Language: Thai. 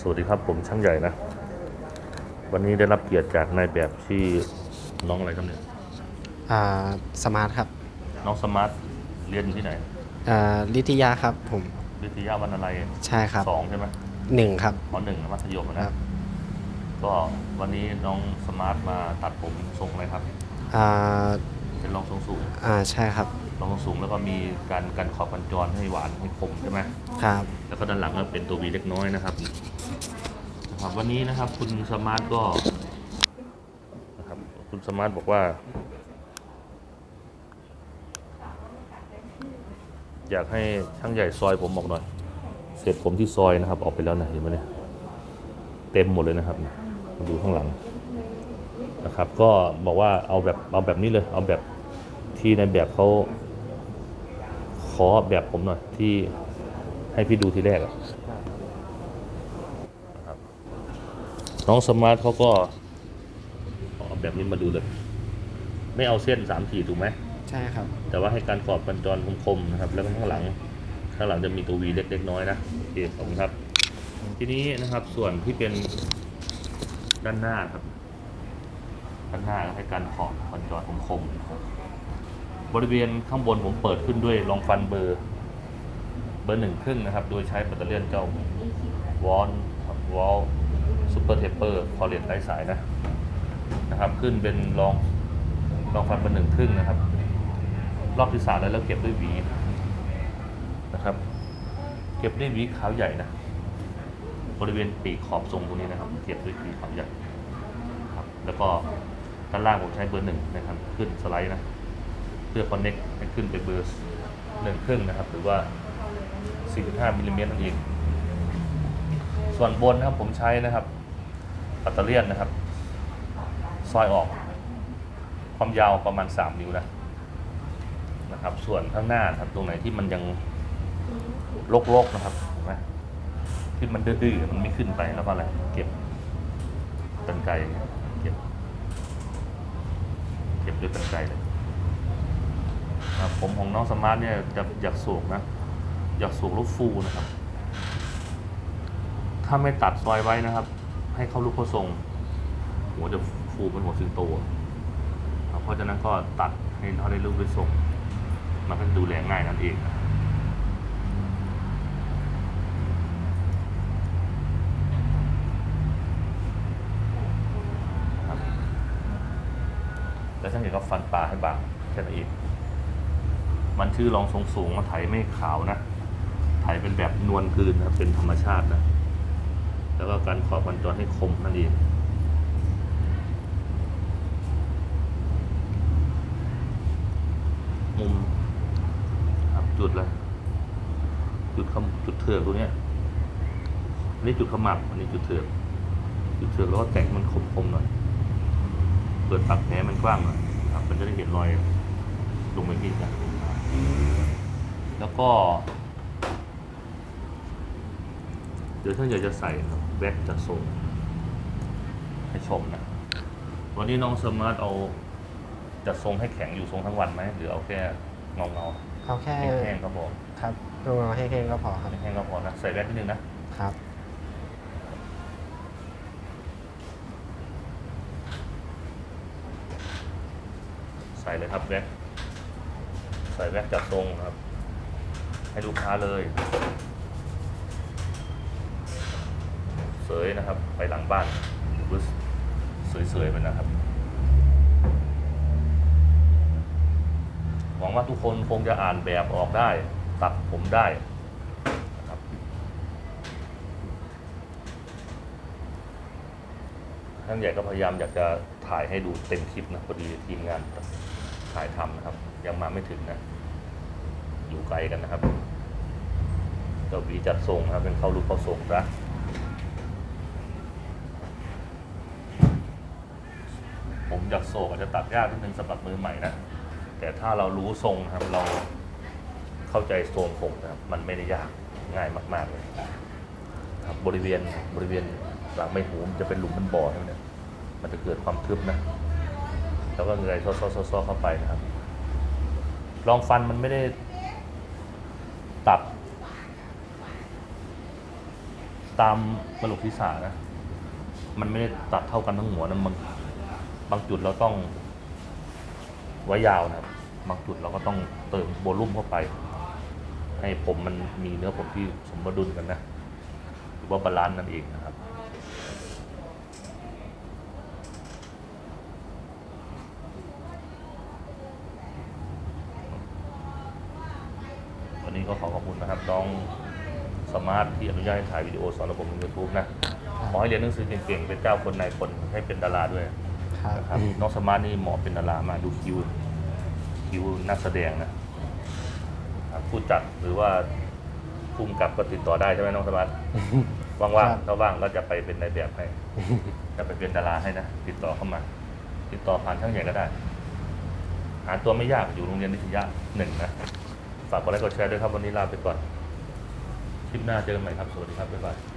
สวัสดีครับผมช่างใหญ่นะ วันนี้ได้รับเกียรติจากนายแบบที่น้องอะไรครับเนี่ยอ่าสมาร์ทครับน้องสมาร์ทเรียนอยู่ที่ไหนอ่าลิทยาครับผมวิทยาวันอะไรใช่ครับสองใช่ไหมหนึ่งครับปหนึ่งมัธยมอะคนะรับ ก็วันนี้น้องสมาร์ทมาตัดผมทรงอะไรครับอ่าเป็นรองทรงสูงอ่าใช่ครับ รองทรงสูงแล้วก็มีการกันขอบกันจรให้หวานให้คมใช่ไหมครับ แล้วก็ด้านหลังก็เป็นตัววีเล็กน้อยนะครับนะครับ วันนี้นะครับ คุณสมาร์ทก็นะครับคุณสมาร์ทบอกว่า อยากให้ช่างใหญ่ซอยผมออกหน่อยเสร็จผมที่ซอยนะครับ ออกไปแล้วนะเห็นไหมเนี่ยเต็มหมดเลยนะครับมาดูข้างหลังนะครับ ก็บอกว่าเอาแบบเอาแบบนี้เลย เอาแบบที่ในแบบเขา ขอแบบผมหน่อยที่ให้พี่ดูทีแรกอะนะครับน้องสมาร์ทเขาก็เอาแบบนี้มาดูเลย ไม่เอาเส้นสามขีดถูกไหม ใช่ครับ แต่ว่าให้การกรอบกันจรคมๆนะครับ แล้วก็ข้างหลัง ข้างหลังจะมีตัววีเล็กๆน้อยๆนะโอเคขอบคุณครับ ทีนี้นะครับส่วนที่เป็นด้านหน้าครับ ด้านหน้าก็ให้การขอบกันจรคมๆนะครับ บริเวณข้างบนผมเปิดขึ้นด้วยรองฟันเบอร์ เบอร์หนึ่งครึ่งนะครับ โดยใช้แบตเตอรี่เจ้าวอนวอลซูเปอร์เทปเปอร์คอเลตไร้สายนะนะครับ ขึ้นเป็นรองรองฟันเบอร์หนึ่งครึ่งนะครับ รอบที่สามแล้วแล้วเก็บด้วยหวีนะครับ เก็บด้วยหวีขาวใหญ่นะบริเวณปีกขอบทรงตรงนี้นะครับ เก็บด้วยหวีขาวใหญ่ครับ แล้วก็ด้านล่างผมใช้เบอร์หนึ่งนะครับ ขึ้นสไลด์นะ พื่อคอนเน็กให้ขึ้นเป็นเบอร์หนึ่งครึ่งนะครับ หรือว่า 4.5มิลลิเมตรนั่นเอง ส่วนบนนะครับผมใช้นะครับปัตเตอร์เลียนนะครับ ซอยออก ความยาวประมาณ 3 นิ้วนะนะครับ ส่วนข้างหน้าครับตรงไหนที่มันยังลกๆนะครับเห็นไหมที่มันดื้อๆมันไม่ขึ้นไปแล้วก็อะไรเก็บกันไกเก็บ เก็บด้วยกันไกเลย นะครับผมของน้องสมาร์ทเนี่ยจะอยากสูกนะ อยากสูกลูกฟูนะครับ ถ้าไม่ตัดซอยไว้นะครับ ให้เข้าลูกโพทรง หัวจะฟูเป็นหัวสิงโตเพราะฉะนั้นก็ตัดให้เขาได้รูปด้วยทรงมันก็ดูแลง่ายนั่นเองนะแล้วช่างเห็นก็ฟันปลาให้บางแค่นั้นเอง มันชื่อรองทรงสูงมาไถไม่ขาวนะ ไถเป็นแบบนวลกลืนนะ เป็นธรรมชาตินะ แล้วก็การขอบกันจรให้คมนั่นเองมุมจุดเลยจุดคจุดเถือกตรงเนี้ยอันนี้จุดขมับอันนี้จุดเถือกจุดเถือกแล้วก็แต่งมันคมๆหน่อย เปิดปากแผลมันกว้างหน่อยครับ มันจะได้เห็นรอยลงไปที่กัน แล้วก็ เดี๋ยวท่านอยากจะใส่ครับแบ็กจะทรงให้ชมนะ วันนี้น้องสมาร์ทเอาจะทรงให้แข็งอยู่ทรงทั้งวันไหมหรือเอาแค่เงาเงาเอาแค่ๆแห้งๆก็พอครับลงมาให้แค่ก็พอครับแห้งๆก็พอนะใส่แบ็กนิดนึงนะครับใส่เลยครับแบ็ก ใส่แบ็กจัดทรงครับ ให้ลูกค้าเลย เสยนะครับ ไปหลังบ้านบึ้สเสยๆไปนะครับหวังว่าทุกคนคงจะอ่านแบบออกได้ ตัดผมได้นะครับท่านใหญ่ก็พยายามอยากจะถ่ายให้ดูเต็มคลิปนะพอดีทีมงานถ่ายทำนะครับ ยังมาไม่ถึงนะ อยู่ไกลกันนะครับเจ้าวีจัดทรงนะครับเป็นเข้ารูปเข้าทรงนะผมอยากโศกอาจจะตัดยากนิดนึงสำหรับมือใหม่นะ แต่ถ้าเรารู้ทรงนะครับเราเข้าใจทรงผมนะครับมันไม่ได้ยากง่ายมากๆเลยครับบริเวณบริเวณหลังไม่หูมันจะเป็นหลุมเป็นบ่อใช่ไหมเนี่ยมันจะเกิดความทึบนะ แล้วก็เงยซ้อๆๆเข้าไปนะครับ รองฟันมันไม่ได้ตัด ตามกระโหลกศีรษะนะ มันไม่ได้ตัดเท่ากันทั้งหัวนะบางบางจุดเราต้อง ไว้ยาวนะครับ บางจุดเราก็ต้องเติมโวลุ่มเข้าไป ให้ผมมันมีเนื้อผมที่สมดุลกันนะ หรือว่าบาลานซ์นั่นเองนะครับ วันนี้ก็ขอขอบคุณ นะครับน้องสมาร์ทที่อนุญาตให้ถ่ายวิดีโอสอนระบบในยูทูบนะขอให้เรียนหนังสือเก่งๆเป็นเจ้าคนนายคนให้เป็นดาราด้วยครับนะครับน้องสมาร์ทนี่เหมาะเป็นดารามาดูคิวคิวนักแสดงนะครับผู้จัดหรือว่าภูมิกับก็ติดต่อได้ใช่ไหมน้องสมาร์ทว่างครับๆถ้าว่างก็จะไปเป็นนายแบบให้จะไปเป็นดาราให้นะ ติดต่อเข้ามา ติดต่อผ่านช่างใหญ่ก็ได้ หาตัวไม่ยากอยู่โรงเรียนนิทยาหนึ่งนะ ฝากกดไลค์กดแชร์ด้วยครับวันนี้ลาไปก่อนค ลิปหน้าเจอกันใหม่ครับ สวัสดีครับ บ๊ายบาย